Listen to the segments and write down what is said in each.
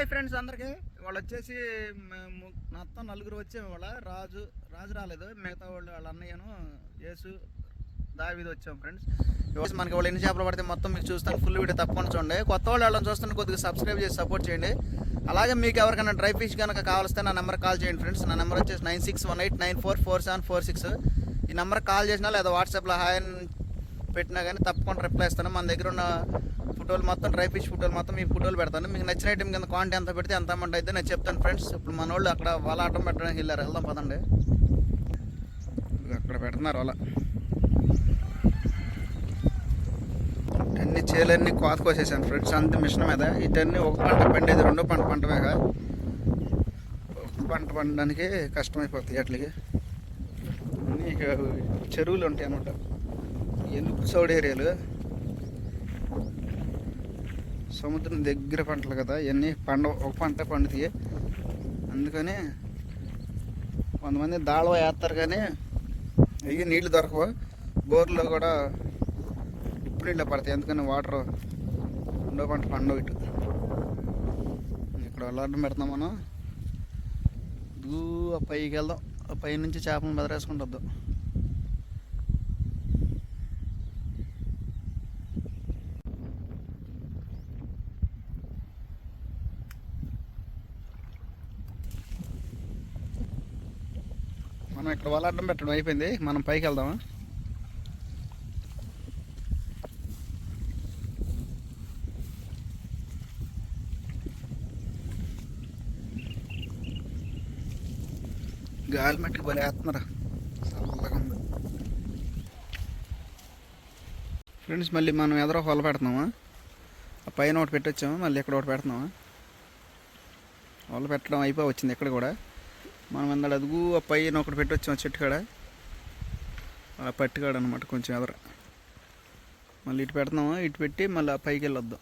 Hi friends అందరికి. వాళ్ళు వచ్చేసి మేము మొత్తం నలుగురు వచ్చాము వాళ్ళ రాజు రాజు రాలేదు. మిగతా వాళ్ళు వాళ్ళ అన్నయ్యను యేసు దావిది వచ్చాం ఫ్రెండ్స్. ఇవాళ మనకి వాళ్ళు ఎన్ని చేపలు పడితే మొత్తం మీకు చూస్తాను. ఫుల్ వీడియో తప్పకుండా చూడండి. కొత్త వాళ్ళు వాళ్ళని చూస్తాను కొద్దిగా సబ్స్క్రైబ్ చేసి సపోర్ట్ చేయండి. అలాగే మీకు ఎవరికైనా డ్రై ఫిష్ కనుక కావాల్స్తే నా నెంబర్ కాల్ చేయండి ఫ్రెండ్స్. నా నెంబర్ వచ్చేసి nine six one eight nine four four seven four six. ఈ నెంబర్ కాల్ చేసినా లేదా వాట్సాప్లో హాయ్ అని పెట్టినా కానీ తప్పకుండా రిప్లై ఇస్తాను. మన దగ్గర ఉన్న ఫోటోలు మొత్తం డ్రై ఫిష్ ఫోటోలు మొత్తం మీకు ఫోటోలు పెడతాను. మీకు నచ్చిన ఐటమ్ కింద క్వాంటిటీ ఎంత పెడితే ఎంత అమౌంట్ అయితే నేను చెప్తాను ఫ్రెండ్స్ ఇప్పుడు మన వాళ్ళు అక్కడ వల ఆటం పెట్టడానికి వెళ్ళారు. వెళ్దాం పదండి. అక్కడ పెడుతున్నారు వల అన్ని చేలన్నీ కోత కోసేసాను ఫ్రెండ్స్ అంత మిషన్ మీద. ఇటన్నీ ఒక పంట పండేది రెండో పంట పంట ఒక పంట పండడానికి కష్టమైపోతాయి వాటికి అన్నీ చెరువులు ఉంటాయి అన్నమాట. ఎనుపు సౌడ్ ఏరియాలు? సముద్రం దగ్గర పంటలు కదా ఇవన్నీ పండ ఒక పంట పండుతాయి. అందుకని కొంతమంది దాళవ వేస్తారు కానీ అవి నీళ్ళు దొరకవు. బోర్లో కూడా ఉప్పు నీళ్ళు పడతాయి ఎందుకని వాటర్ రెండో పంట పండవు ఇటు. ఇక్కడ వెళ్ళడం పెడతాం మనం. దూ ఆ పైకి వెళ్దాం. ఆ పై నుంచి చేపలను బెదరేసుకుంటూ ఇక్కడ వల అడ్డం పెట్టడం అయిపోయింది. మనం పైకి వెళ్దామా? గాలి మట్టికి బలి వేస్తున్నారు? చల్లగా ఉంది. ఫ్రెండ్స్ మళ్ళీ మనం ఎదరో హోల పెడుతున్నామా? ఆ పైన ఒకటి పెట్టొచ్చాము? మళ్ళీ ఇక్కడ ఒకటి పెడుతున్నామా? హోల పెట్టడం అయిపోయి వచ్చింది ఇక్కడ కూడా. మనం అందులో అదుగు ఆ పైన ఒకటి పెట్టొచ్చాం చెట్టు కాడ ఆ పట్టుకాడ అనమాట కొంచెం ఎదర. మళ్ళీ ఇటు పెడతాము? ఇటు పెట్టి మళ్ళీ ఆ పైకి వెళ్ళొద్దాం.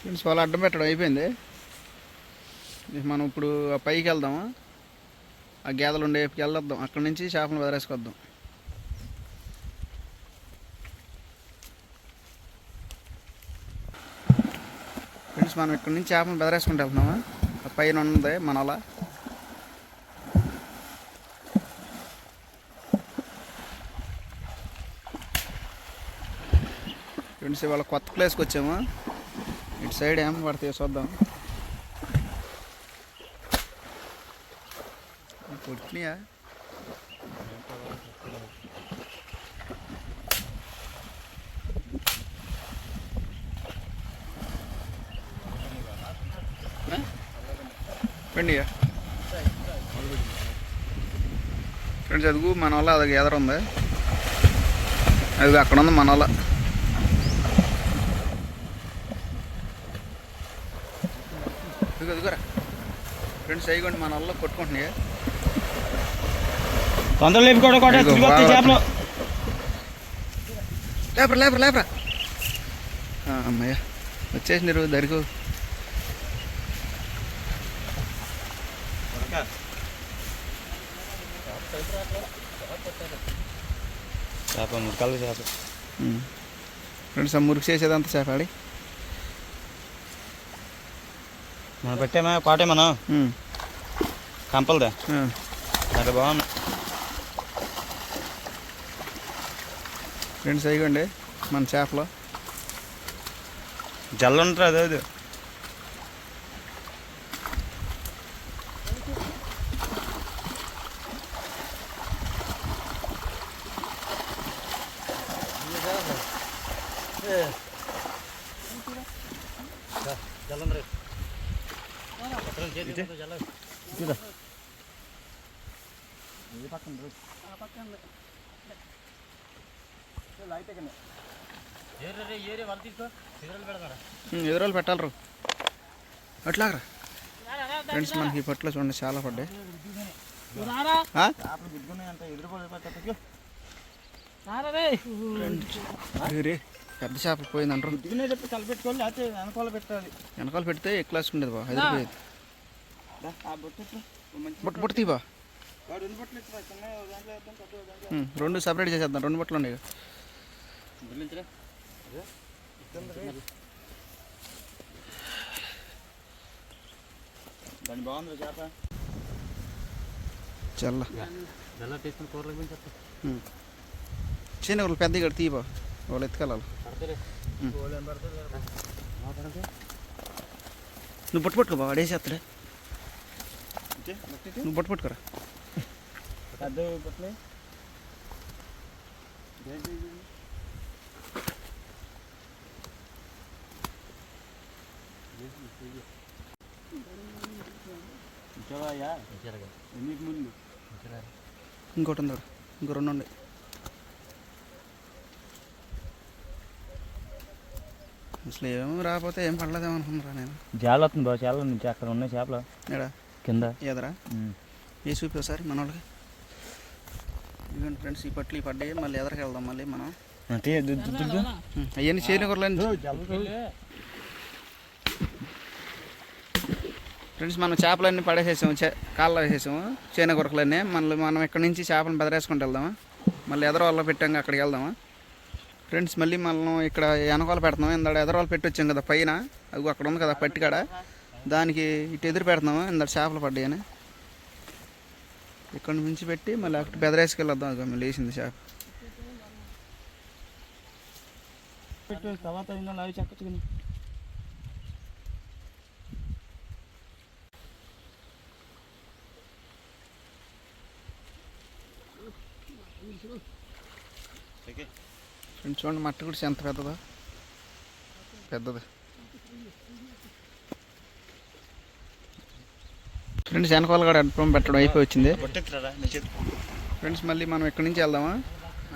ఫ్రెండ్స్ వాళ్ళు అడ్డం పెట్టడం అయిపోయింది. మనం ఇప్పుడు ఆ పైకి వెళ్దాము? ఆ గేదెలు ఉండే వైపుకి వెళ్ళొద్దాం. అక్కడి నుంచి చేపలు వదిలేసుకొద్దాం. ఫ్రెండ్స్ మనం ఇక్కడ నుంచి చేపలు బెదరేసుకుంటూ వెళ్తున్నాము? పైన ఉంది మన అలా. ఫ్రెండ్స్ ఇవాళ కొత్త ప్లేస్కి వచ్చాము. ఇటు సైడ్ ఏం పడతాయో చూద్దాం. పుట్టినాయా పండియా ఫ్రెండ్స్ అదుగు మన వల్ల అది ఎదర ఉంది. అది అక్కడ ఉంది మన వల్ల ఫ్రెండ్స్ అయిగోండి మన వల్ల కొట్టుకుంటున్నాయి. చేపలు. లేపరా లేపరా లేపరా. అమ్మయ్య. వచ్చేసింది రోజు దరికు. చేప. మురకాలు చేప ఫ్రెండ్స్ ఆ మురికి చేసేదంతా చేపాడి మనం పెట్టామా? కోటే మనం కంపలదా? అది బాగుంది. ఫ్రెండ్స్ అయిగోండి మన చేపలు. జల్లు ఉంటుంది అదే. ఎదురోళ్ళు పెట్టాలరు. అట్లాగరా. ఫ్రెండ్స్ మనకి ఈ పట్టులో చూడండి చాలా పడ్డాయి. పెద్ద చేప కలిపెట్టుకోవాలి లేకపోతే వెనకాల పెట్టాలి. వెనకాల పెడితే ఎక్కువ ఉండేది బా? హైదరాబాద్ బుట్ట బుట్ట తీబా రెండు సపరేట్ చేసేద్దాం రెండు బట్టలు ఉన్నాయి. దాని బాగుంది చేప. చల్ల. ఎలా తీసుకుని కూరలకు పోయి చెప్తా చిన్న వాళ్ళు పెద్ద ఇక్కడ తీయబా వాళ్ళు ఎత్తుకెళ్ళాలి నువ్వు పట్టు పట్టుకో బావ వాడేసేస్తాడే నువ్వు పట్టు పట్టుకోరా. పెద్ద పట్లే చూడయ్యా ఎన్నికి ముందు ఇంకోటి ఉంది. ఇంకో రెండు ఉండే అసలు ఏమో రాకపోతే ఏం పడలేదేమో అనుకున్నారా నేను? జాల వస్తుంది బాబు చాలా నుంచి అక్కడ ఉన్నాయి చేపలు. ఎడా కింద. ఎదరా ఏ చూపి ఒకసారి మన వాళ్ళకి ఇదిగోండి ఫ్రెండ్స్ ఈ పట్లు ఈ పడ్డాయి. మళ్ళీ ఎదరికి వెళ్దాం మళ్ళీ మనం. అవన్నీ చేయని కూరలేండి ఫ్రెండ్స్ మనం చేపలన్నీ పడేసేసాము చే కాళ్ళలో వేసేసాము చేన కొరకలన్నీ మళ్ళీ మనం ఇక్కడ నుంచి చేపలను బెదరేసుకుంటూ వెళ్దామా? మళ్ళీ ఎదరవాళ్ళలో పెట్టాము పెట్టాం అక్కడికి వెళ్దామా? ఫ్రెండ్స్ మళ్ళీ మనం ఇక్కడ వెనకాల పెడతాము? ఇందాడ ఎదరవాళ్ళు పెట్టి వచ్చాం కదా పైన. అది అక్కడ ఉంది కదా పట్టికాడ. దానికి ఇటు ఎదురు పెడతాము? ఇందాడ చేపలు పడ్డాయని. ఇక్కడ నుంచి పెట్టి మళ్ళీ అక్కడ బెదరేసుకెళ్ళొద్దాం. ఇక మళ్ళీ వేసింది చేప. తర్వాత ఫ్రెండ్స్ చూడండి మట్టి కూడా ఎంత పెద్దదా. పెద్దది. ఫ్రెండ్స్ వెనకాల కూడా అడ్డం పెట్టడం అయిపోయి వచ్చింది. ఫ్రెండ్స్ మళ్ళీ మనం ఎక్కడి నుంచి వెళ్దామా?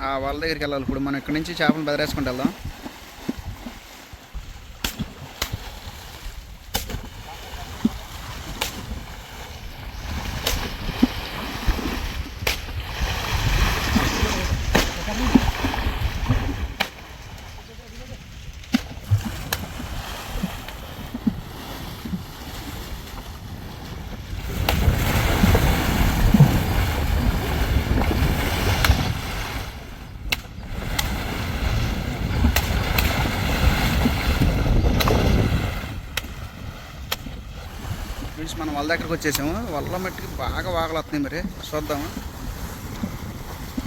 ఆ వాళ్ళ దగ్గరికి వెళ్ళాలి. ఇప్పుడు మనం ఎక్కడి నుంచి చేపలు బెదరేసుకుంటూ వెళ్దాం వాళ్ళ దగ్గరకు వచ్చేసాము? వాళ్ళ మట్టికి బాగా వాగలు వస్తున్నాయి మరి. చూద్దాము.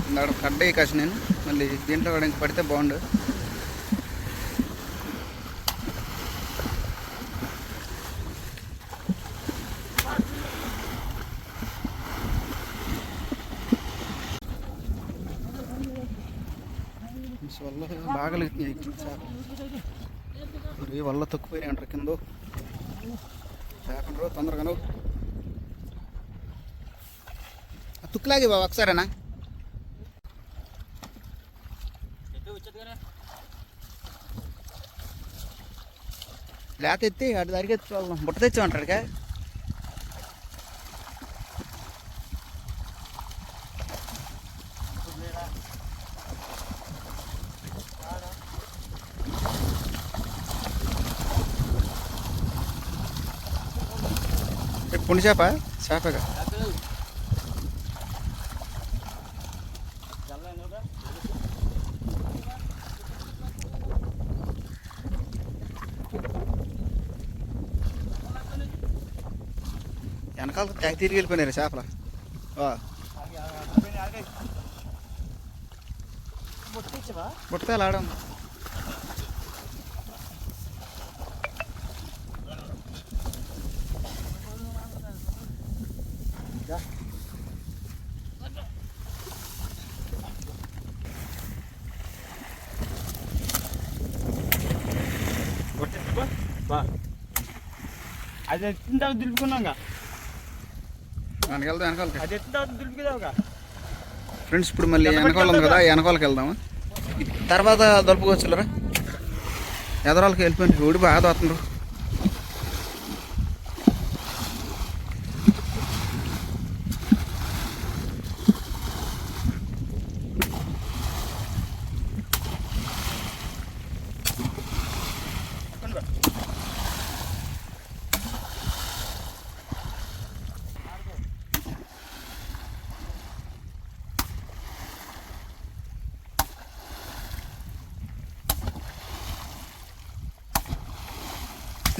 ఇందాక కడ్డ కాసి నేను. మళ్ళీ దీంట్లో కూడా ఇంక పడితే బాగుండు. వల్ల బాగా మరి వల్ల తక్కువ అంటారు కింద. చేపలు తొందరగా నువ్వు తుక్కులాగే బాబు ఒకసారేనా లేత ఎత్తి అటు దారికి ఎత్తి వెళ్దాం బుట్ట తెచ్చామంటాడు పుండి చేప? చేపగా. వెనకాల తెగ తిరిగి వెళ్ళిపోయినారు చేపల. బుట్టలు ఆడం అది ఎత్తిన తర్వాత దులుపుకున్నాగా? వెనకాలతో వెనకాలకి? అది ఎత్తిన తర్వాత దులుపుకుదావుగా ఫ్రెండ్స్ ఇప్పుడు మళ్ళీ వెనకాల ఉంది కదా వెనకాలకి వెళ్దాము? తర్వాత దొరపకొచ్చులరా ఎదరాలకి వెళ్ళిపోయింది ఊడి బాగా దోతున్నారు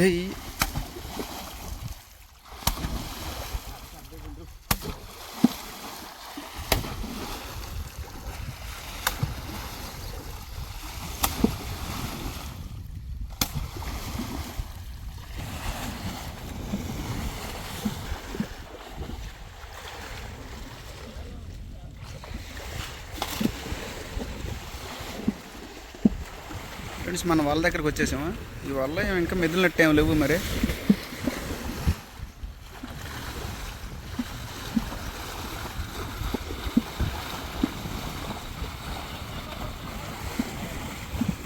ఏయ్. ఫ్రెండ్స్ మన వాళ్ళ దగ్గరకు వచ్చేసాము? ఈ వల్ల ఏం ఇంకా మెదిలినట్టు ఏం లేవు మరి.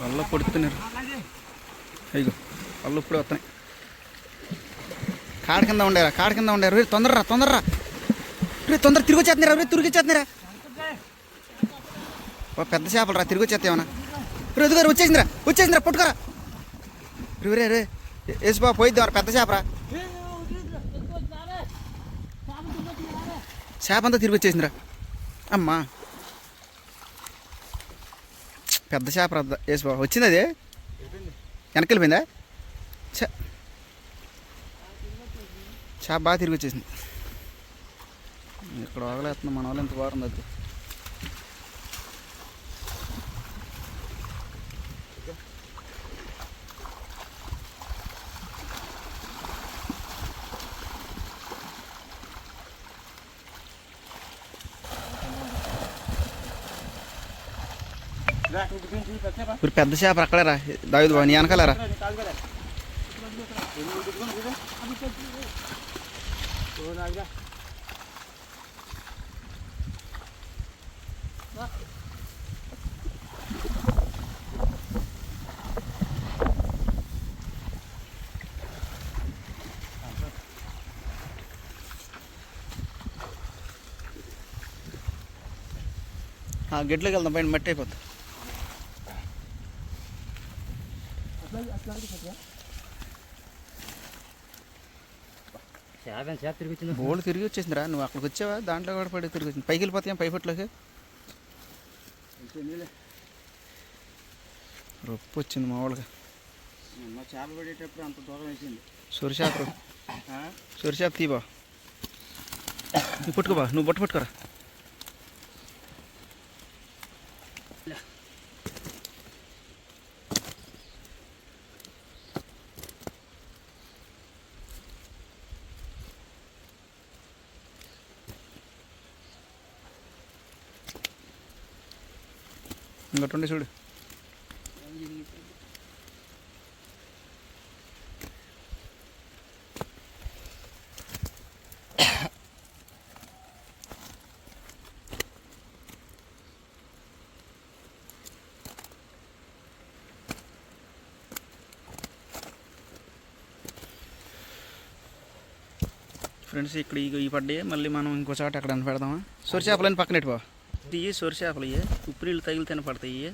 వల్ల పొడుతున్నారు అయ్యో వాళ్ళు ఇప్పుడు వస్తున్నాయి. కాడ కింద ఉండేరా? కాడ కింద ఉండారు? రే తొందరరా తొందరరా. రే తొందర తిరిగి వచ్చేస్తున్నారా? రే తిరిగి వచ్చేస్తున్నారా? ఓ పెద్ద చేపలు రా తిరిగి వచ్చేస్తామన్నా రే ఎదుగారు వచ్చేసిందిరా వచ్చేసిందిరా పట్టుకోరా. రే రే రే వేసిపో పోయిద్దాం పెద్ద చేపరా. చేప అంతా తిరిగి వచ్చేసిందిరా. అమ్మా. పెద్ద చేప రా వేసిపో వచ్చింది అది? వెనక్కి వెళ్ళిపోయిందా? చేప బాగా తిరిగి వచ్చేసింది. ఇక్కడ వగలేస్తున్నాం మన వాళ్ళు ఎంత బాగుంది అది. ఇప్పుడు పెద్ద చేప అక్కడే రా దావిదు బాబు నీ వెనకాలరా? గెట్లోకి వెళ్దాం పైన మట్టి అయిపోతుంది చేప చేప తిరిగి వచ్చేసిందిరా నువ్వు అక్కడికి వచ్చావా దాంట్లో కూడా పడి తిరిగి వచ్చింది పైకి వెళ్ళిపోతాం పై ఫుట్లోకి రొప్పు వచ్చింది మా వాళ్ళకి చేప పడేటప్పుడు అంత దూరం వేసింది సొరిచేప సొరిచేప తీబా నువ్వు పట్టుకోబా నువ్వు బొట్టు పట్టుకోరా ఇంకోటి చూడు. ఫ్రెండ్స్ ఇక్కడ ఈ పడ్డే పడ్డాయి మళ్ళీ మనం ఇంకో చోట ఎక్కడ పెడదామా? సొరి చేపలని పక్కన బా ఇవి సొరి చేపలు ఇవి ఉప్పు నీళ్ళు తగిలితేనే పడతాయి ఇవి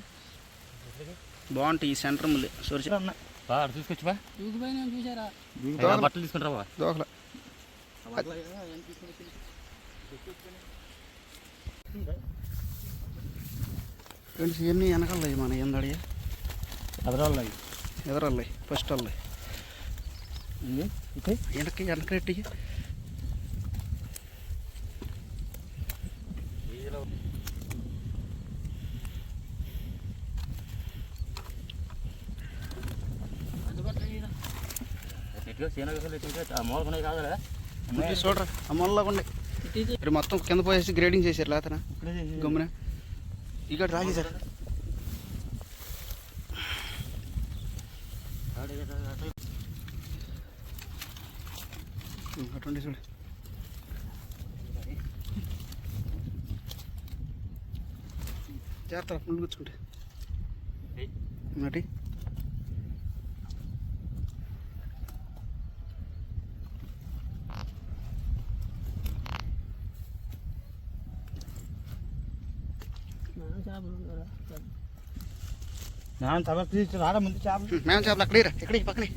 బాగుంటాయి ఈ సెంటర్ ముల్లి సొరి బట్టలు తీసుకుంటారా దోకల. ఫ్రెండ్స్ ఇవన్నీ వెనకాలయ్యి మన ఎందడి ఎదరాళ్ళు ఎదరల్లాయి ఫస్ట్ ఇదే వెనక్కి వెనకరెట్టి ఎట్లా సీనగలు ఎట్లా ఆ మూలకున్నాయి కాదురా ఇది చూడరా అమ్మల్లాగా ఉండే ఇప్పుడు మొత్తం కింద పోయేసి గ్రేడింగ్ చేశారు లేతన? గమ్మున. ఇక్కడ రాజేశారు అటువంటి చూడు. జాగ్రత్త ముందు కూర్చుంటే. మరి నా తమ తీసి రారా ముందు చేపలు? మేము చేపలు అక్కడే రా ఇక్కడే పక్కనే.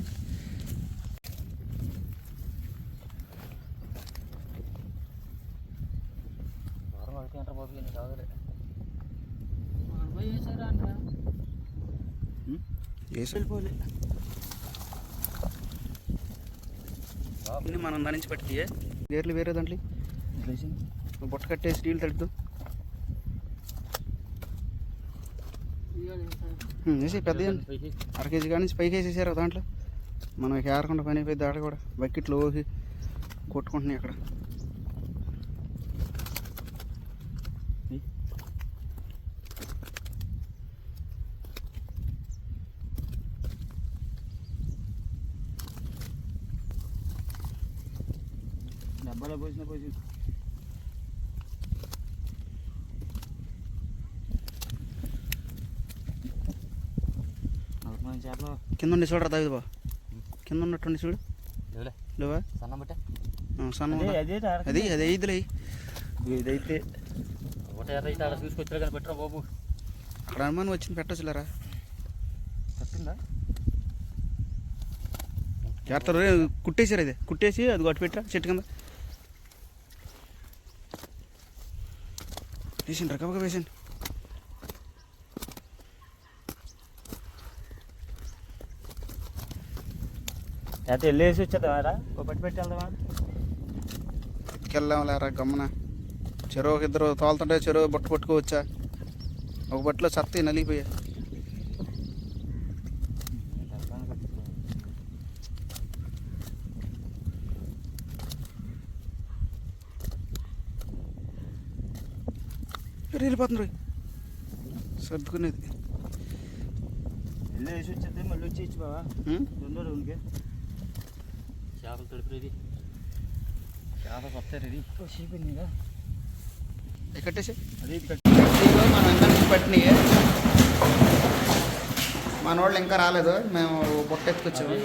మనం దాని నుంచి పట్టి గేర్లు వేరే దాంట్లో. బుట్ట కట్టేసి నీళ్ళు తడుపుతూ వేసి పెద్ద అర కేజీ కానీ పైకి వేసేసారు దాంట్లో. మనం ఏరకుండా పని అయిపోయింది ఆడ కూడా. బకెట్లో పోసి కొట్టుకుంటున్నాయి అక్కడ. డబ్బాలో పోసిన పోసి నలభై చేపలు కింద ఉండి చూడరా తాగుదు బా కింద ఉన్నట్టుండి చూడు. లేవా? సన్నం అదే? అదే ఐదులే ఇదైతే. అయితే బాబు. అక్కడ అనుమానం వచ్చింది పెట్టచ్చులేరా? పట్టిందా? చేస్తారు కుట్టేసారు ఇది. కుట్టేసి అది కొట్టి పెట్టరా చెట్టు కింద? వేసిండ్రు రకబగా వేసిండు. అయితే వెళ్ళేసి వచ్చేద్దామారా? ఓ పట్టి పెట్టి వెళ్దామా? వెళ్ళాం లేరా గమ్మన. చెరువు ఒక ఇద్దరు తోలుతుంటే చెరువు బుట్ట పట్టుకోవచ్చా ఒక బట్టలో సత్తి నలిగిపోయా. వెళ్ళిపోతుంది. సర్దుకునేది. వెళ్ళేసి వచ్చేద్దాం మళ్ళీ వచ్చేయచ్చు బావా ఉం? రెండో చేపలు తడిపి చేపలు వస్తాయి రెడీ. ఇది కట్టేసి. అదే ఇది మనం పట్టినవి మన వాళ్ళు ఇంకా రాలేదు. మేము బుట్ట ఎత్తుకొచ్చాము.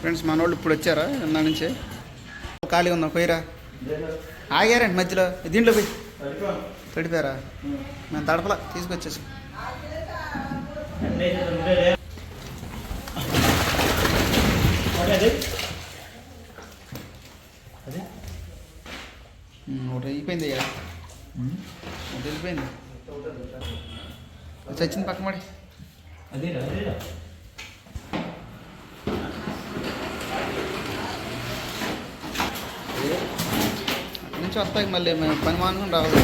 ఫ్రెండ్స్ మన వాళ్ళు ఇప్పుడు వచ్చారా? నా నుంచి. ఖాళీ ఉందా? పోయిరా. ఆగారండి మధ్యలో. దీంట్లో పోయి. తడిపారా? మేము తడపలా. తీసుకొచ్చేసాం. ఒకటి అయిపోయింది అయ్యా. ఒకటి వెళ్ళిపోయింది చచ్చింది పక్క మరి అక్కడి నుంచి వస్తాయి మళ్ళీ మేము పని మానుకుని రావాలి.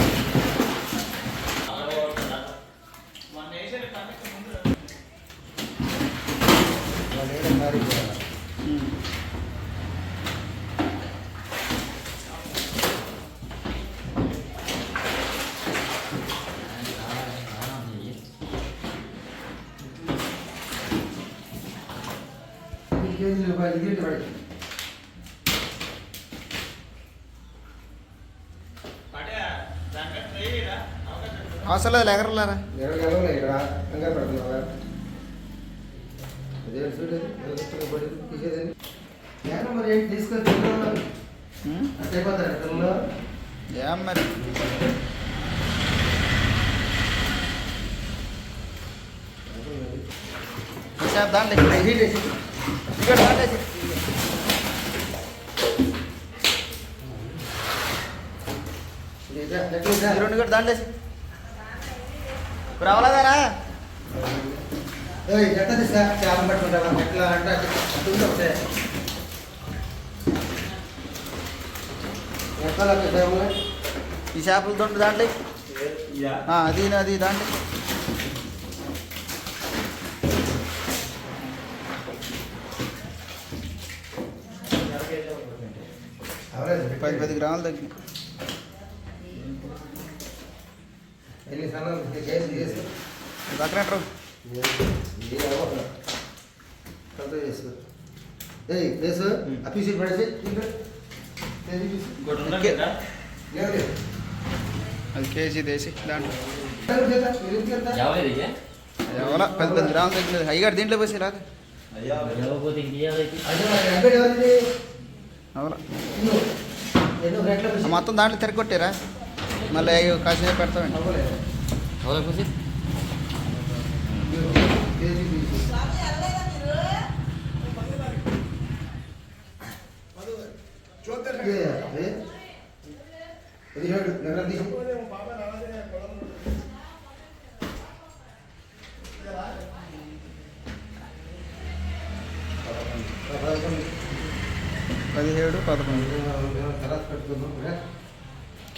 అవసరం లేదు ఎగరలేరా ఇక్కడ కంగారు పడుతున్నావా అదే చూడు బడి తీసేదని ఏమో మరి ఏంటి తీసుకొని ఉమ్, అయిపోతారు? పిల్లలు ఏం మరి? దాంట్లో హీట్ వేసి ఇక్కడ దాంట్లో వేసి ఈ రెండు కూడా దాంట్లో అవ్వలేదారా ఎట్లా చేపలు పట్టుకుంటావా ఎట్లా అంటే ఒకటే. ఈ చేపల దొండ దాంట్లో అది అది దాంట్లో అవలేదు పది పది గ్రాములు తగ్గి చేసుకో ఏయ్ కేసు అఫీసీ పడేసి అది కేజీ దేసి దాంట్లో? ఎవరా పది పది గ్రాములు తగ్గిలేదు అయ్యగారు దీంట్లో పోసి రాదు మొత్తం దాంట్లో తిరగొట్టారా? మళ్ళీ అయ్యో కాసేపు పెడతామండి. ఎవరికి పోసి? పదిహేడు నెల తీసి పదకొండు. పదిహేడు పదకొండు. మేము తర్వాత పెట్టుకుందాం రా.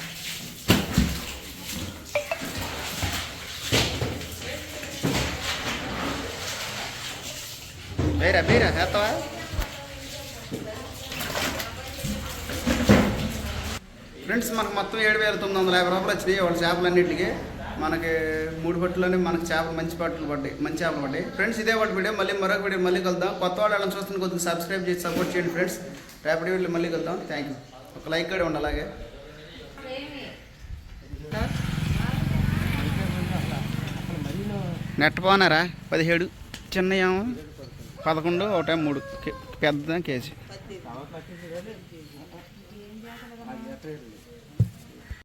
ఐదు రోజులు. చేస్తావా ఫ్రెండ్స్ మనకు మొత్తం ఏడు వేల తొమ్మిది వందల యాభై రూపాయలు వచ్చినాయి వాళ్ళ చేపలన్నింటికి. మనకి మూడు పట్టులోనే మనకి చేపలు మంచి పట్టులు పడ్డాయి మంచి చేపలు పడ్డాయి. ఫ్రెండ్స్ ఇదే వాటి వీడియో మళ్ళీ మరొక వీడియో మళ్ళీ కలుద్దాం. కొత్త వాళ్ళు వాళ్ళని చూస్తున్న కొద్దిగా సబ్స్క్రైబ్ చేసి సపోర్ట్ చేయండి ఫ్రెండ్స్ రేపటి వీడియో మళ్ళీ కలుద్దాం. థ్యాంక్ యూ ఒక లైక్ కూడా ఉండాలి అలాగే. నెట్ పోనారా పదిహేడు. చిన్నయేమో పదకొండు ఒకటే మూడు కే- పెద్ద కేజీ.